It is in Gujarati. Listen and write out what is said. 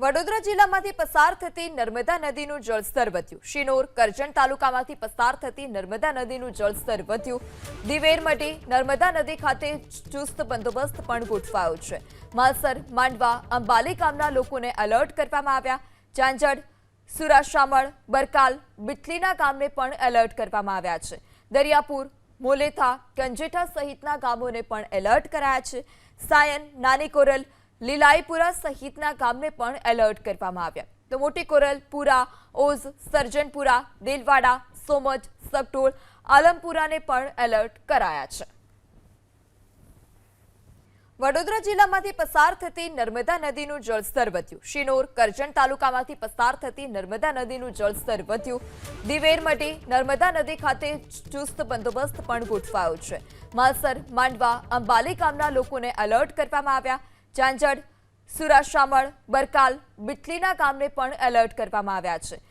વડોદરા જિલ્લામાંથી પસાર થતી નર્મદા નદીનું જળસ્તર વધ્યું. શિનોર, કરજણ તાલુકામાંથી પસાર થતી નર્મદા નદીનું જળસ્તર વધ્યું. દિવેરમટી નર્મદા નદી ખાતે ચુસ્ત બંદોબસ્ત પણ ગોઠવાયો છે. માલસર, માંડવા, અંબાલી ગામના લોકોને એલર્ટ કરવામાં આવ્યા. ચાંજડ સુરાશામળ, બરકાલ, બિટલીના ગામને પણ એલર્ટ કરવામાં આવ્યા છે. દરિયાપુર, મોલેથા કંજેઠા સહિતના ગામોને પણ એલર્ટ કરાયા છે. સાયન નાની કોરલ લીલાઈપુરા સહિતના ગામને પણ એલર્ટ કરવામાં આવ્યા. તો મોટી કોરલ, પુરા, ઓઝ, સર્જનપુરા, દેલવાડા, સોમજ સગટોળ આલમપુરાને પણ એલર્ટ કરાયા છે. વડોદરા જિલ્લામાંથી પસાર થતી નર્મદા નદીનું જળસ્તર વધ્યું. શિનોર, કરજણ તાલુકામાંથી પસાર થતી નર્મદા નદીનું જળસ્તર વધ્યું. દિવેરમટી નર્મદા નદી ખાતે ચુસ્ત બંદોબસ્ત પણ ગોઠવાયો છે. માલસર, માંડવા, અંબાલી ગામના લોકોને એલર્ટ કરવામાં આવ્યા. ચાંચડ સુરાશામળ બરકાલ બિટલીના ગામને પણ એલર્ટ કરવામાં આવ્યા છે.